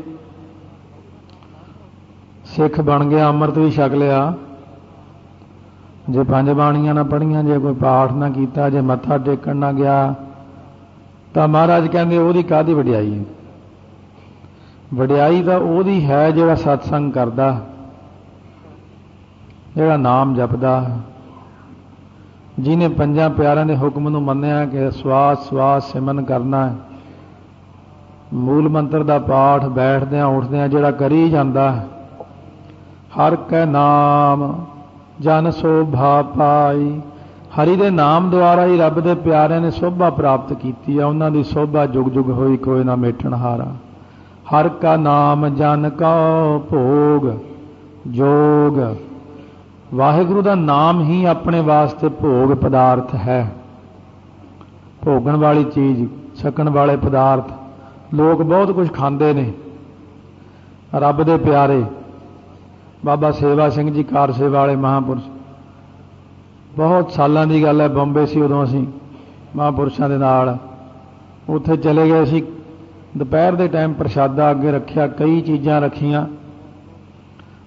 ਸਿੱਖ ਬਣ ਗਿਆ, ਅੰਮ੍ਰਿਤ ਵੀ ਛਕ ਲਿਆ। ਜੇ ਪੰਜ ਬਾਣੀਆਂ ਨਾ ਪੜੀਆਂ ਜੇ ਕੋਈ ਪਾਠ ਨਾ ਕੀਤਾ, ਜੇ ਮੱਥਾ ਟੇਕਣ ਨਾ ਗਿਆ, ਤਾਂ ਮਹਾਰਾਜ ਕਹਿੰਦੇ ਉਹਦੀ ਕਾਦੀ ਵਡਿਆਈ ਹੈ? ਵਡਿਆਈ ਤਾਂ ਉਹਦੀ ਹੈ ਜਿਹੜਾ ਸਤਸੰਗ ਕਰਦਾ, ਜਿਹੜਾ ਨਾਮ ਜਪਦਾ ਜਿਨੇ ਪੰਜਾਂ ਪਿਆਰਿਆਂ ਦੇ ਹੁਕਮ ਨੂੰ ਮੰਨਿਆ ਕਿ ਸਵਾਸ ਸਵਾਸ ਸਿਮਨ ਕਰਨਾ ਹੈ। ਮੂਲ ਮੰਤਰ ਦਾ ਪਾਠ ਬੈਠਦਿਆਂ ਉੱਠਦਿਆਂ ਜਿਹੜਾ ਕਰੀ ਜਾਂਦਾ, ਹਰ ਕੈ ਨਾਮ, ਜਨ ਸੋਭਾ ਪਾਈ। ਹਰੀ ਦੇ ਨਾਮ ਦੁਆਰਾ ਹੀ ਰੱਬ ਦੇ ਪਿਆਰਿਆਂ ਨੇ ਸੋਭਾ ਪ੍ਰਾਪਤ ਕੀਤੀ ਆ, ਉਹਨਾਂ ਦੀ ਸੋਭਾ ਜੁਗ ਜੁਗ ਹੋਈ, ਕੋਈ ਨਾ ਮੇਟਣ ਹਾਰਾ। ਹਰ ਕਾ ਨਾਮ, ਜਨ ਕਉ ਭੋਗ, ਜੋਗ। ਵਾਹਿਗੁਰੂ ਦਾ ਨਾਮ ਹੀ ਆਪਣੇ ਵਾਸਤੇ ਭੋਗ ਪਦਾਰਥ ਹੈ। ਭੋਗਣ ਵਾਲੀ ਚੀਜ਼, ਛਕਣ ਵਾਲੇ ਪਦਾਰਥ। ਲੋਕ ਬਹੁਤ ਕੁਝ ਖਾਂਦੇ ਨੇ। ਰੱਬ ਦੇ ਪਿਆਰੇ, ਬਾਬਾ ਸੇਵਾ ਸਿੰਘ ਜੀ ਕਾਰ ਸੇਵਾ ਵਾਲੇ ਮਹਾਪੁਰਸ਼। ਬਹੁਤ ਸਾਲਾਂ ਦੀ ਗੱਲ ਹੈ, ਬੰਬੇ ਸੀ ਉਦੋਂ ਅਸੀਂ ਮਹਾਪੁਰਸ਼ਾਂ ਦੇ ਨਾਲ। ਉੱਥੇ ਚਲੇ ਗਏ ਸੀ। ਦੁਪਹਿਰ ਦੇ ਟਾਈਮ ਪ੍ਰਸ਼ਾਦਾ ਅੱਗੇ ਰੱਖਿਆ, ਕਈ ਚੀਜ਼ਾਂ ਰੱਖੀਆਂ।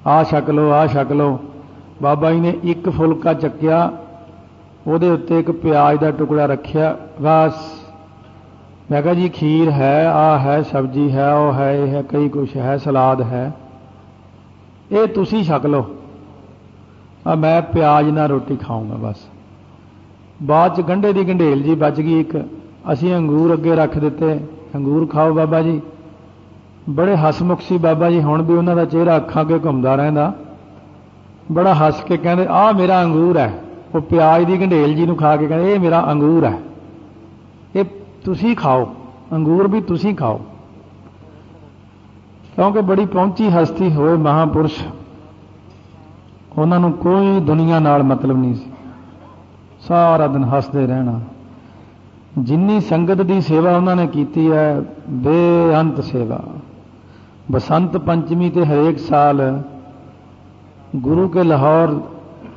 ਆਹ ਛਕ ਲਓ ਆਹ ਛਕ ਲਓ। ਬਾਬਾ ਜੀ ਨੇ ਇੱਕ ਫੁਲਕਾ ਚੱਕਿਆ, ਉਹਦੇ ਉੱਤੇ ਇੱਕ ਪਿਆਜ਼ ਦਾ ਟੁਕੜਾ ਰੱਖਿਆ। ਬਸ। ਮੈਂ ਕਿਹਾ ਜੀ ਖੀਰ ਹੈ ਆ ਹੈ, ਸਬਜ਼ੀ ਹੈ, ਉਹ ਹੈ, ਇਹ ਹੈ, ਕਈ ਕੁਛ ਹੈ, ਸਲਾਦ ਹੈ। ਇਹ ਤੁਸੀਂ ਛਕ ਲਓ। ਆ ਮੈਂ ਪਿਆਜ਼ ਨਾਲ ਰੋਟੀ ਖਾਊਂਗਾ ਬਸ। ਬਾਅਦ ਚ ਗੰਢੇ ਦੀ ਗੰਢੇਲ ਜੀ ਬਚ ਗਈ ਇੱਕ। ਅਸੀਂ ਅੰਗੂਰ ਅੱਗੇ ਰੱਖ ਦਿੱਤੇ। ਅੰਗੂਰ ਖਾਓ ਬਾਬਾ ਜੀ। ਬੜੇ ਹਸਮੁਖ ਸੀ ਬਾਬਾ ਜੀ। ਹੁਣ ਵੀ ਉਹਨਾਂ ਦਾ ਚਿਹਰਾ ਅੱਖਾਂ ਅੱਗੇ ਘੁੰਮਦਾ ਰਹਿੰਦਾ। ਬੜਾ ਹੱਸ ਕੇ ਕਹਿੰਦੇ, ਆਹ ਮੇਰਾ ਅੰਗੂਰ ਹੈ। ਉਹ ਪਿਆਜ਼ ਦੀ ਗੰਢੇਲ ਜੀ ਨੂੰ ਖਾ ਕੇ ਕਹਿੰਦੇ, ਇਹ ਮੇਰਾ ਅੰਗੂਰ ਹੈ। ਤੁਸੀਂ ਖਾਓ, ਅੰਗੂਰ ਵੀ ਤੁਸੀਂ ਖਾਓ। ਕਿਉਂਕਿ ਬੜੀ ਪਹੁੰਚੀ ਹਸਤੀ ਹੋਏ ਮਹਾਪੁਰਸ਼, ਉਹਨਾਂ ਨੂੰ ਕੋਈ ਦੁਨੀਆ ਨਾਲ ਮਤਲਬ ਨਹੀਂ ਸੀ। ਸਾਰਾ ਦਿਨ ਹੱਸਦੇ ਰਹਿਣਾ। ਜਿੰਨੀ ਸੰਗਤ ਦੀ ਸੇਵਾ ਉਹਨਾਂ ਨੇ ਕੀਤੀ ਹੈ, ਬੇਅੰਤ ਸੇਵਾ। ਬਸੰਤ ਪੰਚਮੀ ਤੇ ਹਰੇਕ ਸਾਲ ਗੁਰੂ ਕੇ ਲਾਹੌਰ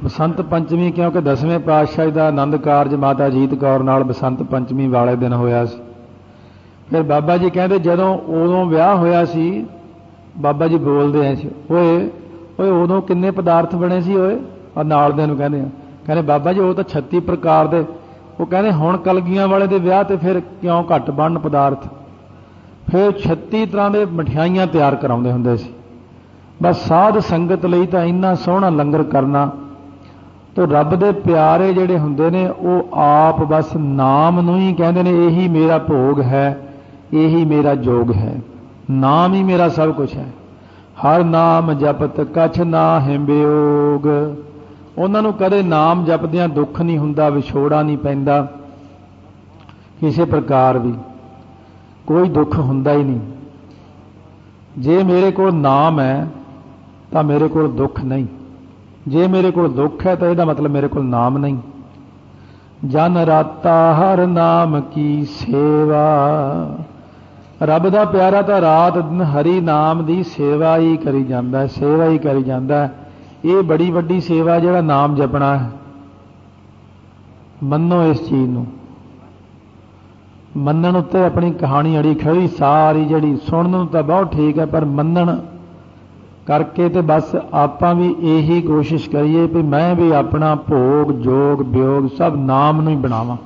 ਬਸੰਤ ਪੰਚਮੀ ਕਿਉਂਕਿ ਦਸਵੇਂ ਪਾਤਸ਼ਾਹ ਦਾ ਆਨੰਦ ਕਾਰਜ ਮਾਤਾ ਜੀਤ ਕੌਰ ਨਾਲ ਬਸੰਤ ਪੰਚਮੀ ਵਾਲੇ ਦਿਨ ਹੋਇਆ ਸੀ। ਫਿਰ ਬਾਬਾ ਜੀ ਕਹਿੰਦੇ ਜਦੋਂ ਉਦੋਂ ਵਿਆਹ ਹੋਇਆ ਸੀ, ਬਾਬਾ ਜੀ ਬੋਲਦੇ ਐ ਸੀ ਓਏ ਓਏ ਉਦੋਂ ਕਿੰਨੇ ਪਦਾਰਥ ਬਣੇ ਸੀ ਓਏ? ਆ ਨਾਲ ਦੇ ਨੂੰ ਕਹਿੰਦੇ ਆ, ਕਹਿੰਦੇ, ਬਾਬਾ ਜੀ, ਉਹ ਤਾਂ 36 ਪ੍ਰਕਾਰ ਦੇ। ਉਹ ਕਹਿੰਦੇ, ਹੁਣ ਕਲਗੀਆਂ ਵਾਲੇ ਦੇ ਵਿਆਹ ਤੇ ਫਿਰ ਕਿਉਂ ਘੱਟ ਬਣਨ ਪਦਾਰਥ? ਫਿਰ 36 ਤਰ੍ਹਾਂ ਦੇ ਮਠਿਆਈਆਂ ਤਿਆਰ ਕਰਾਉਂਦੇ ਹੁੰਦੇ ਸੀ। ਬਸ ਸਾਧ ਸੰਗਤ ਲਈ ਤਾਂ ਇੰਨਾ ਸੋਹਣਾ ਲੰਗਰ ਕਰਨਾ ਤੋ ਰੱਬ ਦੇ ਪਿਆਰੇ ਜਿਹੜੇ ਹੁੰਦੇ ਨੇ, ਉਹ ਆਪ ਬਸ ਨਾਮ ਨੂੰ ਹੀ ਕਹਿੰਦੇ ਨੇ, ਇਹੀ ਮੇਰਾ ਭੋਗ ਹੈ, ਇਹੀ ਮੇਰਾ ਜੋਗ ਹੈ। ਨਾਮ ਹੀ ਮੇਰਾ ਸਭ ਕੁਝ ਹੈ। ਹਰ ਨਾਮ ਜਪਤ ਕਛ ਨਾ ਹਿੰਬਿਓਗ ਉਹਨਾਂ ਨੂੰ ਕਦੇ ਨਾਮ ਜਪਦਿਆਂ ਦੁੱਖ ਨਹੀਂ ਹੁੰਦਾ, ਵਿਛੋੜਾ ਨਹੀਂ ਪੈਂਦਾ, ਕਿਸੇ ਪ੍ਰਕਾਰ ਵੀ। ਕੋਈ ਦੁੱਖ ਹੁੰਦਾ ਹੀ ਨਹੀਂ। ਜੇ ਮੇਰੇ ਕੋਲ ਨਾਮ ਹੈ, ਤਾਂ ਮੇਰੇ ਕੋਲ ਦੁੱਖ ਨਹੀਂ। ਜੇ ਮੇਰੇ ਕੋਲ ਦੁੱਖ ਹੈ ਤਾਂ ਇਹਦਾ ਮਤਲਬ ਮੇਰੇ ਕੋਲ ਨਾਮ ਨਹੀਂ। ਜਨ ਰਾਤਾ ਹਰ ਨਾਮ ਕੀ ਸੇਵਾ। ਰੱਬ ਦਾ ਪਿਆਰਾ ਤਾਂ ਰਾਤ ਦਿਨ ਹਰੀ ਨਾਮ ਦੀ ਸੇਵਾ ਹੀ ਕਰੀ ਜਾਂਦਾ ਸੇਵਾ ਹੀ ਕਰੀ ਜਾਂਦਾ ਇਹ ਬੜੀ ਵੱਡੀ ਸੇਵਾ ਜਿਹੜਾ ਨਾਮ ਜਪਣਾ ਹੈ। ਮੰਨੋ ਇਸ ਚੀਜ਼ ਨੂੰ। ਮੰਨਣ ਉੱਤੇ ਆਪਣੀ ਕਹਾਣੀ ਅੜੀ ਖੜੀ, ਸਾਰੀ ਜਿਹੜੀ ਸੁਣਨ ਨੂੰ ਤਾਂ ਬਹੁਤ ਠੀਕ ਹੈ, ਪਰ ਮੰਨਣ ਕਰਕੇ ਤੇ ਬਸ ਆਪਾਂ ਵੀ ਇਹੀ ਕੋਸ਼ਿਸ਼ ਕਰੀਏ ਵੀ ਮੈਂ ਵੀ ਆਪਣਾ ਭੋਗ, ਜੋਗ, ਵਿਯੋਗ ਸਭ ਨਾਮ ਨੂੰ ਹੀ ਬਣਾਵਾਂ।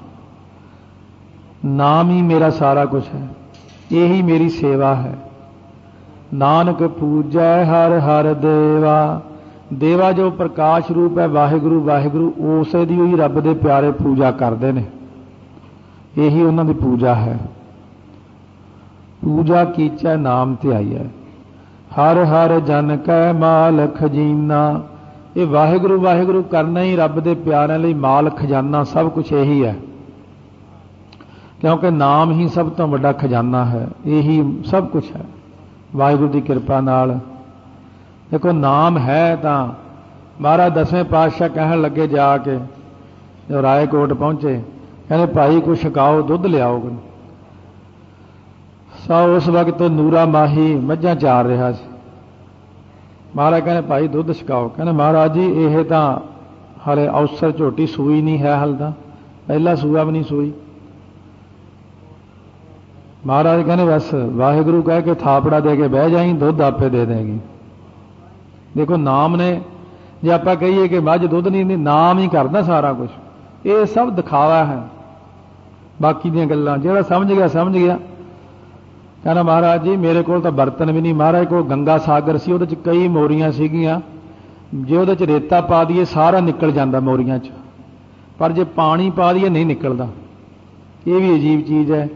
ਨਾਮ ਹੀ ਮੇਰਾ ਸਾਰਾ ਕੁਝ ਹੈ। ਇਹੀ ਮੇਰੀ ਸੇਵਾ ਹੈ। ਨਾਨਕ ਪੂਜੈ ਹਰ ਹਰ ਦੇਵਾ। ਦੇਵਾ ਜੋ ਪ੍ਰਕਾਸ਼ ਰੂਪ ਹੈ, ਵਾਹਿਗੁਰੂ ਵਾਹਿਗੁਰੂ, ਉਸੇ ਦੀ ਹੀ ਰੱਬ ਦੇ ਪਿਆਰੇ ਪੂਜਾ ਕਰਦੇ ਨੇ। ਇਹੀ ਉਹਨਾਂ ਦੀ ਪੂਜਾ ਹੈ। ਪੂਜਾ ਕੀਚੈ ਨਾਮ ਤੇ ਆਈ ਹੈ ਹਰ ਹਰ ਜਨ ਕੈ ਮਾਲ ਖਜ਼ੀਨਾ ਇਹ ਵਾਹਿਗੁਰੂ ਵਾਹਿਗੁਰੂ ਕਰਨਾ ਹੀ ਰੱਬ ਦੇ ਪਿਆਰਿਆਂ ਲਈ ਮਾਲ ਖਜ਼ਾਨਾ ਸਭ ਕੁਝ ਇਹੀ ਹੈ। ਕਿਉਂਕਿ ਨਾਮ ਹੀ ਸਭ ਤੋਂ ਵੱਡਾ ਖਜ਼ਾਨਾ ਹੈ, ਇਹੀ ਸਭ ਕੁਝ ਹੈ, ਵਾਹਿਗੁਰੂ ਦੀ ਕਿਰਪਾ ਨਾਲ। ਦੇਖੋ, ਨਾਮ ਹੈ ਤਾਂ ਮਹਾਰਾਜ ਦਸਵੇਂ ਪਾਤਸ਼ਾਹ ਕਹਿਣ ਲੱਗੇ ਜਾ ਕੇ ਜੋ ਰਾਏਕੋਟ ਪਹੁੰਚੇ, ਕਹਿੰਦੇ, ਭਾਈ, ਕੁਛ ਛਕਾਓ ਦੁੱਧ ਲਿਆਓ ਸਾ ਉਸ ਵਕਤ ਨੂਰਾ ਮਾਹੀ ਮੱਝਾਂ ਚਾਰ ਰਿਹਾ ਸੀ। ਮਹਾਰਾਜ ਕਹਿੰਦੇ, ਭਾਈ, ਦੁੱਧ ਛਕਾਓ। ਕਹਿੰਦੇ, ਮਹਾਰਾਜ ਜੀ, ਇਹ ਤਾਂ ਹਲੇ ਅਵਸਰ ਝੋਟੀ ਸੂਈ ਨਹੀਂ ਹੈ ਹਲ ਤਾਂ। ਪਹਿਲਾ ਸੂਆ ਵੀ ਨਹੀਂ ਸੂਈ। ਮਹਾਰਾਜ ਕਹਿੰਦੇ, ਬਸ, ਵਾਹਿਗੁਰੂ ਕਹਿ ਕੇ ਥਾਪੜਾ ਦੇ ਕੇ ਬਹਿ ਜਾਈਂ, ਦੁੱਧ ਆਪੇ ਦੇ ਦੇਗੀ। ਦੇਖੋ, ਨਾਮ ਨੇ, ਜੇ ਆਪਾਂ ਕਹੀਏ ਕਿ ਮੱਝ ਦੁੱਧ ਨਹੀਂ ਦਿੰਦੀ, ਨਾਮ ਹੀ ਕਰਦਾ ਸਾਰਾ ਕੁਝ ਇਹ ਸਭ ਦਿਖਾਵਾ ਹੈ। ਬਾਕੀ ਦੀਆਂ ਗੱਲਾਂ, ਜਿਹੜਾ ਸਮਝ ਗਿਆ ਸਮਝ ਗਿਆ। ਕਹਿੰਦਾ ਮਹਾਰਾਜ ਜੀ, ਮੇਰੇ ਕੋਲ ਤਾਂ ਬਰਤਨ ਵੀ ਨਹੀਂ। ਮਹਾਰਾਜ ਕੋਲ ਗੰਗਾ ਸਾਗਰ ਸੀ, ਉਹਦੇ ਚ ਕਈ ਮੋਰੀਆਂ ਸੀਗੀਆਂ। ਜੇ ਉਹਦੇ ਚ ਰੇਤਾ ਪਾ ਦਈਏ, ਸਾਰਾ ਨਿਕਲ ਜਾਂਦਾ ਮੋਰੀਆਂ ਚ। ਪਰ ਜੇ ਪਾਣੀ ਪਾ ਦਈਏ, ਨਹੀਂ ਨਿਕਲਦਾ। ਇਹ ਵੀ ਅਜੀਬ ਚੀਜ਼ ਹੈ।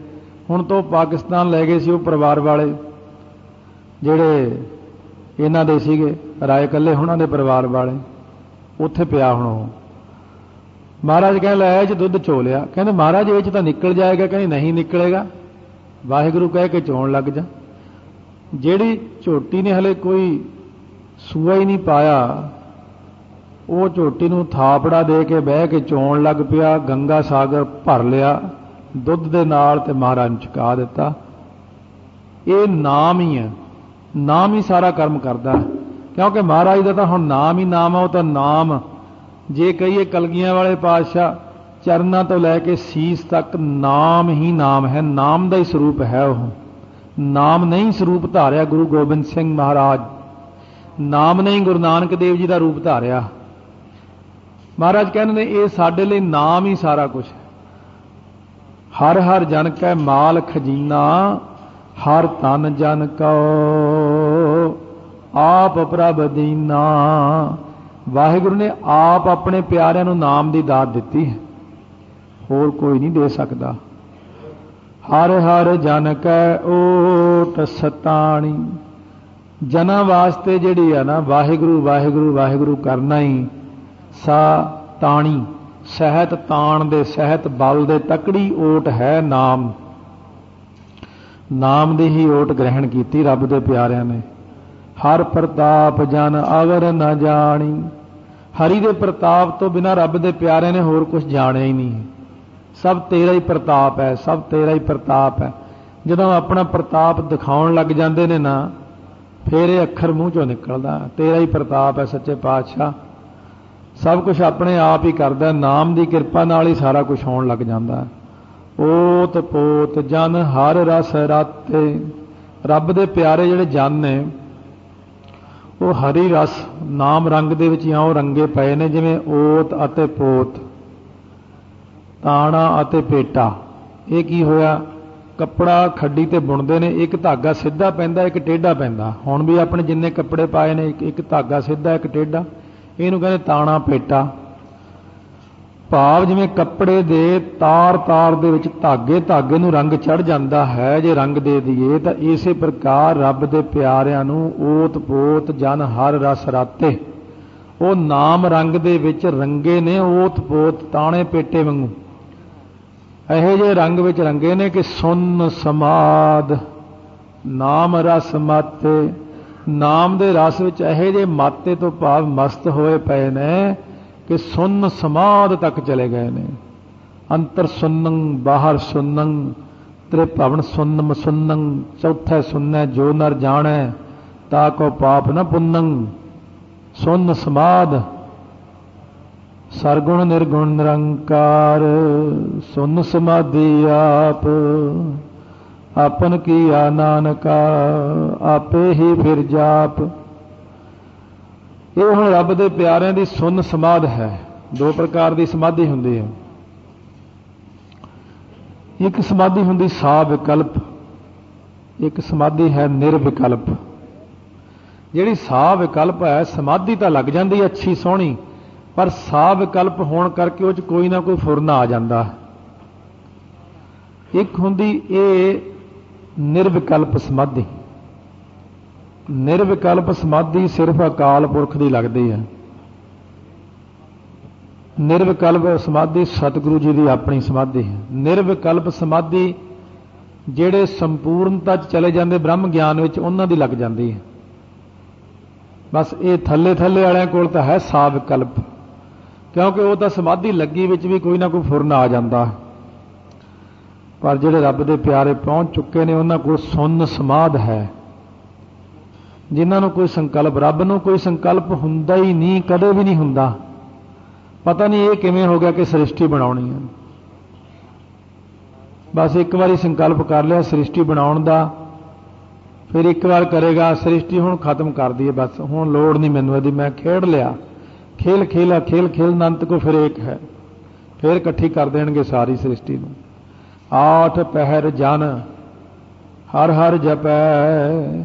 ਹੁਣ ਤੋਂ ਪਾਕਿਸਤਾਨ ਲੈ ਗਏ ਸੀ, ਉਹ ਪਰਿਵਾਰ ਵਾਲੇ, ਜਿਹੜੇ ਇਹਨਾਂ ਦੇ ਸੀਗੇ, ਰਾਏ ਕੱਲੇ ਉਹਨਾਂ ਦੇ ਪਰਿਵਾਰ ਵਾਲੇ। ਉੱਥੇ ਪਿਆ ਹੁਣ ਉਹ। ਮਹਾਰਾਜ ਕਹਿੰਦੇ, ਲੈ ਇਹ ਚ ਦੁੱਧ ਚੋ ਲਿਆ ਕਹਿੰਦੇ, ਮਹਾਰਾਜ ਇਹ ਚ ਤਾਂ ਨਿਕਲ ਜਾਏਗਾ ਕਹਿੰਦੇ ਨਹੀਂ ਨਿਕਲੇਗਾ। ਵਾਹਿਗੁਰੂ ਕਹਿ ਕੇ ਚੋਣ ਲੱਗ ਜਾ। ਜਿਹੜੀ ਝੋਟੀ ਨੇ ਹਲੇ ਕੋਈ ਸੂਆ ਹੀ ਨਹੀਂ ਪਾਇਆ, ਉਹ ਝੋਟੀ ਨੂੰ ਥਾਪੜਾ ਦੇ ਕੇ ਬਹਿ ਕੇ ਚੋਣ ਲੱਗ ਪਿਆ, ਗੰਗਾ ਸਾਗਰ ਭਰ ਲਿਆ, ਦੁੱਧ ਦੇ ਨਾਲ ਤੇ ਮਹਾਰਾਜ ਨੂੰ ਚੁਕਾ ਦਿੱਤਾ। ਇਹ ਨਾਮ ਹੀ ਹੈ। ਨਾਮ ਹੀ ਸਾਰਾ ਕਰਮ ਕਰਦਾ ਕਿਉਂਕਿ ਮਹਾਰਾਜ ਦਾ ਤਾਂ ਹੁਣ ਨਾਮ ਹੀ ਨਾਮ ਹੈ, ਉਹ ਤਾਂ ਨਾਮ। ਜੇ ਕਹੀਏ ਕਲਗੀਆਂ ਵਾਲੇ ਪਾਤਸ਼ਾਹ ਚਰਨਾਂ ਤੋਂ ਲੈ ਕੇ ਸੀਸ ਤੱਕ ਨਾਮ ਹੀ ਨਾਮ ਹੈ, ਨਾਮ ਦਾ ਹੀ ਸਰੂਪ ਹੈ ਉਹ। ਨਾਮ ਨਹੀਂ ਸਰੂਪ ਧਾਰਿਆ ਗੁਰੂ ਗੋਬਿੰਦ ਸਿੰਘ ਮਹਾਰਾਜ। ਨਾਮ ਨਹੀਂ ਗੁਰੂ ਨਾਨਕ ਦੇਵ ਜੀ ਦਾ ਰੂਪ ਧਾਰਿਆ। ਮਹਾਰਾਜ ਕਹਿੰਦੇ ਨੇ, ਇਹ ਸਾਡੇ ਲਈ ਨਾਮ ਹੀ ਸਾਰਾ ਕੁਝ ਹੈ। ਹਰ ਹਰ ਜਨ ਕੈ ਮਾਲ ਖਜ਼ੀਨਾ, ਹਰ ਤਨ ਜਨ ਕਉ, ਆਪ ਪ੍ਰਭ ਦੀਨਾ। ਵਾਹਿਗੁਰੂ ਨੇ ਆਪ ਆਪਣੇ ਪਿਆਰਿਆਂ ਨੂੰ ਨਾਮ ਦੀ ਦਾਤ ਦਿੱਤੀ ਹੈ। ਹੋਰ ਕੋਈ ਨਹੀਂ ਦੇ ਸਕਦਾ। ਹਰ ਹਰ ਜਨ ਕੈ ਓਟ ਸਤਾਣੀ। ਜਨਾਂ ਵਾਸਤੇ ਜਿਹੜੀ ਆ ਨਾ, ਵਾਹਿਗੁਰੂ ਵਾਹਿਗੁਰੂ ਵਾਹਿਗੁਰੂ ਕਰਨਾ ਹੀ ਸਾ ਤਾਣੀ ਸਹਿਤ ਤਾਣ ਦੇ, ਸਹਿਤ ਬਲ ਦੇ ਤਕੜੀ ਓਟ ਹੈ ਨਾਮ। ਨਾਮ ਦੀ ਹੀ ਓਟ ਗ੍ਰਹਿਣ ਕੀਤੀ ਰੱਬ ਦੇ ਪਿਆਰਿਆਂ ਨੇ। ਹਰ ਪ੍ਰਤਾਪ ਜਨ ਅਵਰ ਨ ਜਾਣੀ। ਹਰੀ ਦੇ ਪ੍ਰਤਾਪ ਤੋਂ ਬਿਨਾ ਰੱਬ ਦੇ ਪਿਆਰਿਆਂ ਨੇ ਹੋਰ ਕੁਝ ਜਾਣਿਆ ਹੀ ਨਹੀਂ। ਸਭ ਤੇਰਾ ਹੀ ਪ੍ਰਤਾਪ ਹੈ, ਸਭ ਤੇਰਾ ਹੀ ਪ੍ਰਤਾਪ ਹੈ। ਜਦੋਂ ਆਪਣਾ ਪ੍ਰਤਾਪ ਦਿਖਾਉਣ ਲੱਗ ਜਾਂਦੇ ਨੇ ਨਾ, ਫਿਰ ਇਹ ਅੱਖਰ ਮੂੰਹ ਚੋਂ ਨਿਕਲਦਾ, ਤੇਰਾ ਹੀ ਪ੍ਰਤਾਪ ਹੈ ਸੱਚੇ ਪਾਤਸ਼ਾਹ। ਸਭ ਕੁਝ ਆਪਣੇ ਆਪ ਹੀ ਕਰਦਾ, ਨਾਮ ਦੀ ਕਿਰਪਾ ਨਾਲ ਹੀ ਸਾਰਾ ਕੁਝ ਹੋਣ ਲੱਗ ਜਾਂਦਾ। ਓਤ ਪੋਤ ਜਨ ਹਰ ਰਸ ਰਾਤੇ। ਰੱਬ ਦੇ ਪਿਆਰੇ ਜਿਹੜੇ ਜਨ ਨੇ, ਉਹ ਹਰੀ ਰਸ, ਨਾਮ ਰੰਗ ਦੇ ਵਿੱਚ ਇਉਂ ਰੰਗੇ ਪਏ ਨੇ, ਜਿਵੇਂ ਓਤ ਅਤੇ ਪੋਤ। ਤਾਣਾ ਅਤੇ ਪੇਟਾ। ਇਹ ਕੀ ਹੋਇਆ? ਕੱਪੜਾ ਖੱਡੀ ਤੇ ਬੁਣਦੇ ਨੇ, ਇੱਕ ਧਾਗਾ ਸਿੱਧਾ ਪੈਂਦਾ, ਇੱਕ ਟੇਢਾ ਪੈਂਦਾ। ਹੁਣ ਵੀ ਆਪਣੇ ਜਿੰਨੇ ਕੱਪੜੇ ਪਾਏ ਨੇ, ਇੱਕ ਧਾਗਾ ਸਿੱਧਾ, ਇੱਕ ਟੇਢਾ। ਇਹਨੂੰ ਕਹਿੰਦੇ ਤਾਣਾ, ਪੇਟਾ। ਭਾਵ ਜਿਵੇਂ ਕੱਪੜੇ ਦੇ ਤਾਰ-ਤਾਰ ਦੇ ਵਿੱਚ ਧਾਗੇ ਧਾਗੇ ਨੂੰ ਰੰਗ ਚੜ ਜਾਂਦਾ ਹੈ, ਜੇ ਰੰਗ ਦੇ ਦਈਏ, ਤਾਂ ਇਸੇ ਪ੍ਰਕਾਰ ਰੱਬ ਦੇ ਪਿਆਰਿਆਂ ਨੂੰ ਓਤ ਪੋਤ ਜਨ ਹਰ ਰਸ ਰਾਤੇ। ਉਹ ਨਾਮ ਰੰਗ ਦੇ ਵਿੱਚ ਰੰਗੇ ਨੇ ਓਤ ਪੋਤ ਤਾਣੇ, ਪੇਟੇ ਵਾਂਗੂ। ਇਹੋ ਜਿਹੇ ਰੰਗ ਵਿੱਚ ਰੰਗੇ ਨੇ ਕਿ ਸੁਨ ਸਮਾਦ, ਨਾਮ ਰਸ ਮਾਤੇ। ਨਾਮ ਦੇ ਰਸ ਵਿੱਚ ਇਹੋ ਜਿਹੇ ਮਾਤੇ ਤੋਂ ਭਾਵ ਮਸਤ ਹੋਏ ਪਏ ਨੇ ਕਿ ਸੁਨ ਸਮਾਦ ਤੱਕ ਚਲੇ ਗਏ ਨੇ। ਅੰਤਰ ਸੁਨੰ, ਬਾਹਰ ਸੁਨੰ ਤ੍ਰੇ ਭਵਨ ਸੁਨਮ ਸੁਨੰ, ਚੌਥਾ ਸੁਨੈ ਜੋ ਨਰ ਜਾਣੈ, ਤਾ ਕੋ ਪਾਪ ਨ ਪੁੰਨੰ। ਸੁਨ ਸਮਾਦ ਸਰਗੁਣ ਨਿਰਗੁਣ ਨਿਰੰਕਾਰ, ਸੁਨ ਸਮਾਧੀ ਆਪ, ਆਪਨ ਆ ਨਾਨਕਾ ਆਪੇ ਹੀ ਫਿਰ ਜਾਪ। ਇਹ ਹੁਣ ਰੱਬ ਦੇ ਪਿਆਰਿਆਂ ਦੀ ਸੁਨ ਸਮਾਧ ਹੈ। ਦੋ ਪ੍ਰਕਾਰ ਦੀ ਸਮਾਧੀ ਹੁੰਦੀ ਹੈ। ਇੱਕ ਸਮਾਧੀ ਹੁੰਦੀ ਸਾ ਵਿਕਲਪ, ਇੱਕ ਸਮਾਧੀ ਹੈ ਨਿਰਵਿਕਲਪ। ਜਿਹੜੀ ਸਾ ਵਿਕਲਪ ਹੈ, ਸਮਾਧੀ ਤਾਂ ਲੱਗ ਜਾਂਦੀ ਅੱਛੀ ਸੋਹਣੀ। ਪਰ ਸਾ ਵਿਕਲਪ ਹੋਣ ਕਰਕੇ ਉਹ ਚ ਕੋਈ ਨਾ ਕੋਈ ਫੁਰਨਾ ਆ ਜਾਂਦਾ। ਇੱਕ ਹੁੰਦੀ ਇਹ ਨਿਰਵਿਕਲਪ ਸਮਾਧੀ। ਨਿਰਵਿਕਲਪ ਸਮਾਧੀ ਸਿਰਫ ਅਕਾਲ ਪੁਰਖ ਦੀ ਲੱਗਦੀ ਹੈ। ਨਿਰਵਿਕਲਪ ਸਮਾਧੀ ਸਤਿਗੁਰੂ ਜੀ ਦੀ ਆਪਣੀ ਸਮਾਧੀ ਹੈ। ਨਿਰਵਿਕਲਪ ਸਮਾਧੀ ਜਿਹੜੇ ਸੰਪੂਰਨਤਾ ਚ ਚਲੇ ਜਾਂਦੇ ਬ੍ਰਹਮ ਗਿਆਨ ਵਿੱਚ ਉਹਨਾਂ ਦੀ ਲੱਗ ਜਾਂਦੀ ਹੈ। ਬਸ ਇਹ ਥੱਲੇ ਥੱਲੇ ਵਾਲਿਆਂ ਕੋਲ ਤਾਂ ਹੈ ਸਾ ਵਿਕਲਪ ਕਿਉਂਕਿ ਉਹ ਤਾਂ ਸਮਾਧੀ ਲੱਗੀ ਵਿੱਚ ਵੀ ਕੋਈ ਨਾ ਕੋਈ ਫੁਰਨ ਆ ਜਾਂਦਾ। ਪਰ ਜਿਹੜੇ ਰੱਬ ਦੇ ਪਿਆਰੇ ਪਹੁੰਚ ਚੁੱਕੇ ਨੇ, ਉਹਨਾਂ ਕੋਲ ਸੁੰਨ ਸਮਾਧ ਹੈ। ਜਿਨ੍ਹਾਂ ਨੂੰ ਕੋਈ ਸੰਕਲਪ, ਰੱਬ ਨੂੰ ਕੋਈ ਸੰਕਲਪ ਹੁੰਦਾ ਹੀ ਨਹੀਂ, ਕਦੇ ਵੀ ਨਹੀਂ ਹੁੰਦਾ। ਪਤਾ ਨਹੀਂ ਇਹ ਕਿਵੇਂ ਹੋ ਗਿਆ ਕਿ ਸ੍ਰਿਸ਼ਟੀ ਬਣਾਉਣੀ ਹੈ। ਬਸ ਇੱਕ ਵਾਰੀ ਸੰਕਲਪ ਕਰ ਲਿਆ, ਸ੍ਰਿਸ਼ਟੀ ਬਣਾਉਣ ਦਾ। ਫਿਰ ਇੱਕ ਵਾਰ ਕਰੇਗਾ, ਸ੍ਰਿਸ਼ਟੀ ਹੁਣ ਖਤਮ ਕਰ ਦਈਏ ਬਸ। ਹੁਣ ਲੋੜ ਨਹੀਂ ਮੈਨੂੰ ਇਹਦੀ, ਮੈਂ ਖੇਡ ਲਿਆ। ਖੇਲ ਖੇਲਾ ਖੇਲ ਖੇਲ ਅਨੰਤ ਕੋ ਫਿਰ ਇੱਕ ਹੈ। ਫਿਰ ਇਕੱਠੀ ਕਰ ਦੇਣਗੇ ਸਾਰੀ ਸ੍ਰਿਸ਼ਟੀ ਨੂੰ। ਆਠ ਪਹਿਰ ਜਨ, ਹਰ ਹਰ ਜਪੈ।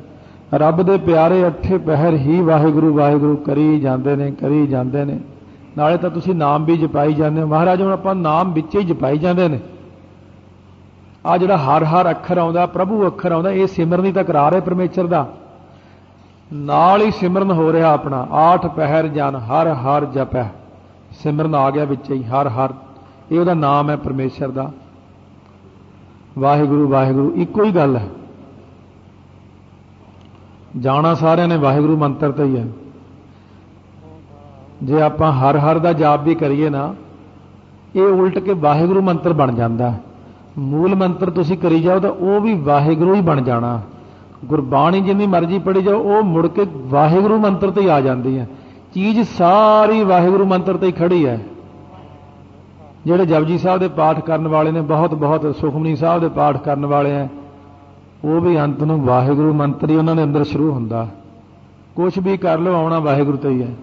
ਰੱਬ ਦੇ ਪਿਆਰੇ ਅੱਠੇ ਪਹਿਰ ਹੀ ਵਾਹਿਗੁਰੂ ਵਾਹਿਗੁਰੂ ਕਰੀ ਜਾਂਦੇ ਨੇ, ਕਰੀ ਜਾਂਦੇ ਨੇ। ਨਾਲੇ ਤਾਂ ਤੁਸੀਂ ਨਾਮ ਵੀ ਜਪਾਈ ਜਾਂਦੇ ਹੋ। ਮਹਾਰਾਜ, ਹੁਣ ਆਪਾਂ ਨਾਮ ਵਿੱਚ ਹੀ ਜਪਾਈ ਜਾਂਦੇ ਨੇ। ਆ ਜਿਹੜਾ ਹਰ ਹਰ ਅੱਖਰ ਆਉਂਦਾ, ਪ੍ਰਭੂ ਅੱਖਰ ਆਉਂਦਾ, ਇਹ ਸਿਮਰਨ ਦੀ ਤਕਰਾਰ ਹੈ ਪਰਮੇਸ਼ਰ ਦਾ। ਨਾਲ ਹੀ ਸਿਮਰਨ ਹੋ ਰਿਹਾ ਆਪਣਾ। ਆਠ ਪਹਿਰ ਜਨ ਹਰ ਹਰ ਜਪੈ। ਸਿਮਰਨ ਆ ਗਿਆ ਵਿੱਚ ਹੀ ਹਰ ਹਰ। ਇਹ ਉਹਦਾ ਨਾਮ ਹੈ ਪਰਮੇਸ਼ਰ ਦਾ। ਵਾਹਿਗੁਰੂ ਵਾਹਿਗੁਰੂ, ਇੱਕੋ ਹੀ ਗੱਲ ਹੈ। ਜਾਣਾ ਸਾਰਿਆਂ ਨੇ ਵਾਹਿਗੁਰੂ ਮੰਤਰ ਤੇ ਹੀ ਹੈ। ਜੇ ਆਪਾਂ ਹਰ ਹਰ ਦਾ ਜਾਪ ਵੀ ਕਰੀਏ ਨਾ, ਇਹ ਉਲਟ ਕੇ ਵਾਹਿਗੁਰੂ ਮੰਤਰ ਬਣ ਜਾਂਦਾ। ਮੂਲ ਮੰਤਰ ਤੁਸੀਂ ਕਰੀ ਜਾਓ ਤਾਂ ਉਹ ਵੀ ਵਾਹਿਗੁਰੂ ਹੀ ਬਣ ਜਾਣਾ। ਗੁਰਬਾਣੀ ਜਿੰਨੀ ਮਰਜ਼ੀ ਪੜੀ ਜਾਓ, ਉਹ ਮੁੜ ਕੇ ਵਾਹਿਗੁਰੂ ਮੰਤਰ ਤੇ ਹੀ ਆ ਜਾਂਦੀ ਹੈ। ਚੀਜ਼ ਸਾਰੀ ਵਾਹਿਗੁਰੂ ਮੰਤਰ ਤੇ ਹੀ ਖੜੀ ਹੈ। ਜਿਹੜੇ ਜਪਜੀ ਸਾਹਿਬ ਦੇ ਪਾਠ ਕਰਨ ਵਾਲੇ ਨੇ, ਬਹੁਤ ਬਹੁਤ ਸੁਖਮਨੀ ਸਾਹਿਬ ਦੇ ਪਾਠ ਕਰਨ ਵਾਲੇ ਆ ਉਹ ਵੀ ਅੰਤ ਨੂੰ ਵਾਹਿਗੁਰੂ ਮੰਤਰ ਹੀ ਉਹਨਾਂ ਦੇ ਅੰਦਰ ਸ਼ੁਰੂ ਹੁੰਦਾ। ਕੁਝ ਵੀ ਕਰ ਲਓ, ਆਉਣਾ ਵਾਹਿਗੁਰੂ ਤੇ ਹੀ ਹੈ।